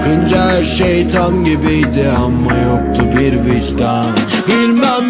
Bakınca her şey tam gibiydi Ama yoktu bir vicdan. Bilmem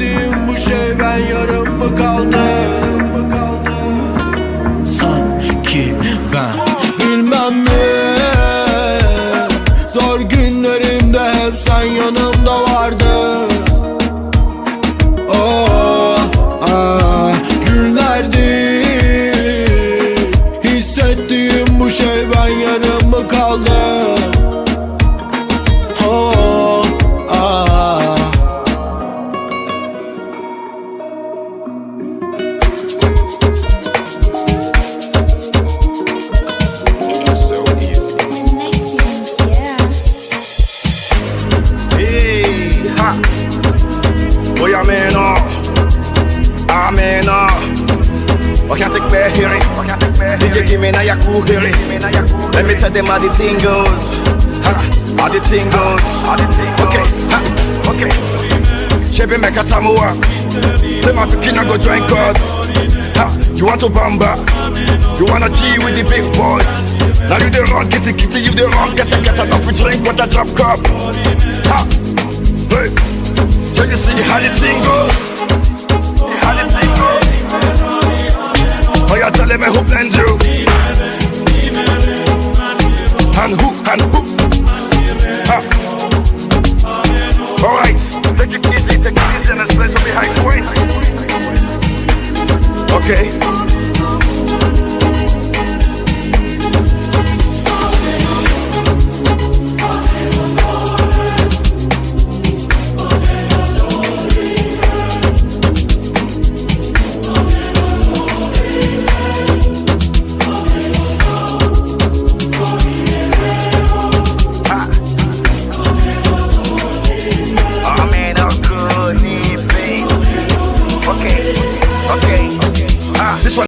Hissettiğim bu şey ben yarım mı kaldım? Sanki ben Bilmem mi? Zor günlerimde hep sen yanımda vardın. Oh, ah, günlerdi. Hissettiğim bu şey ben yarım mı kaldım Boy, I'm in awe. I'm in awe. I oh? Oh, can't take back hearing. DJ, give me now your cool hearing. Let me tell them how the thing goes. Ha, how the thing goes. Okay, ha, okay. Chebe meka tamua. Say my pikin go join God. Ha, you want to bamba? You wanna G with the big boys? Now you the wrong, get get it, you the wrong, get it, get up, we drink with a drop cup. Ha, hey, so you see how the thing goes? How the thing goes? Oh, you tell me who blend you?